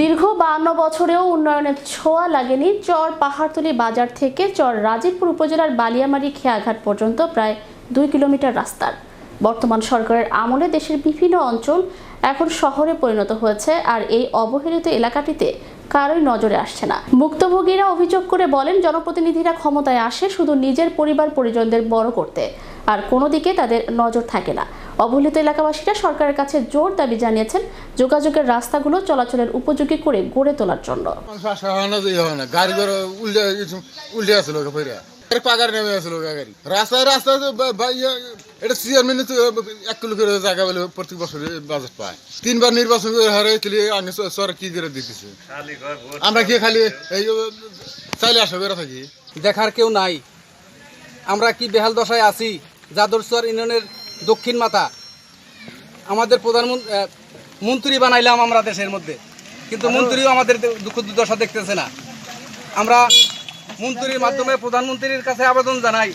দীর্ঘ বান্ন বছরেও উন্নয়নের ছোঁয়া লাগেনি। চর পাহাড়তলি বাজার থেকে চর রাজীবপুর উপজেলার বালিয়ামারি খেয়াঘাট পর্যন্ত প্রায় দুই কিলোমিটার রাস্তার। বর্তমান সরকারের আমলে দেশের বিভিন্ন অঞ্চল এখন শহরে পরিণত হয়েছে আর এই অবহেলিত এলাকাটিতে কারোই নজরে আসছে না। ভুক্তভোগীরা অভিযোগ করে বলেন, জনপ্রতিনিধিরা ক্ষমতায় আসে শুধু নিজের পরিবার পরিজনদের বড় করতে, আর কোনো দিকে তাদের নজর থাকে না। অবহেলিত এলাকাবাসীরা সরকারের কাছে জোর দাবি জানিয়েছেন যোগাযোগের রাস্তাগুলো চলাচলের উপযোগী করে গড়ে তোলার জন্য। আসলো রাস্তায় এটা চেয়ারম্যান এক জায়গা বলে বাজেট পায় তিনবার নির্বাচন সরকার কি করে আমরা খালি এই চাইলে দেখার কেউ নাই আমরা কি বেহাল দশায় আছি? যাদরসর ইউনিয়নের দক্ষিণ মাথা। আমাদের প্রধানমন্ত্রী মন্ত্রী বানাইলাম আমরা দেশের মধ্যে। কিন্তু মন্ত্রীও আমাদের দুঃখ দুর্দশা দেখতেছে না। আমরা মন্ত্রীর মাধ্যমে প্রধানমন্ত্রীর কাছে আবেদন জানাই।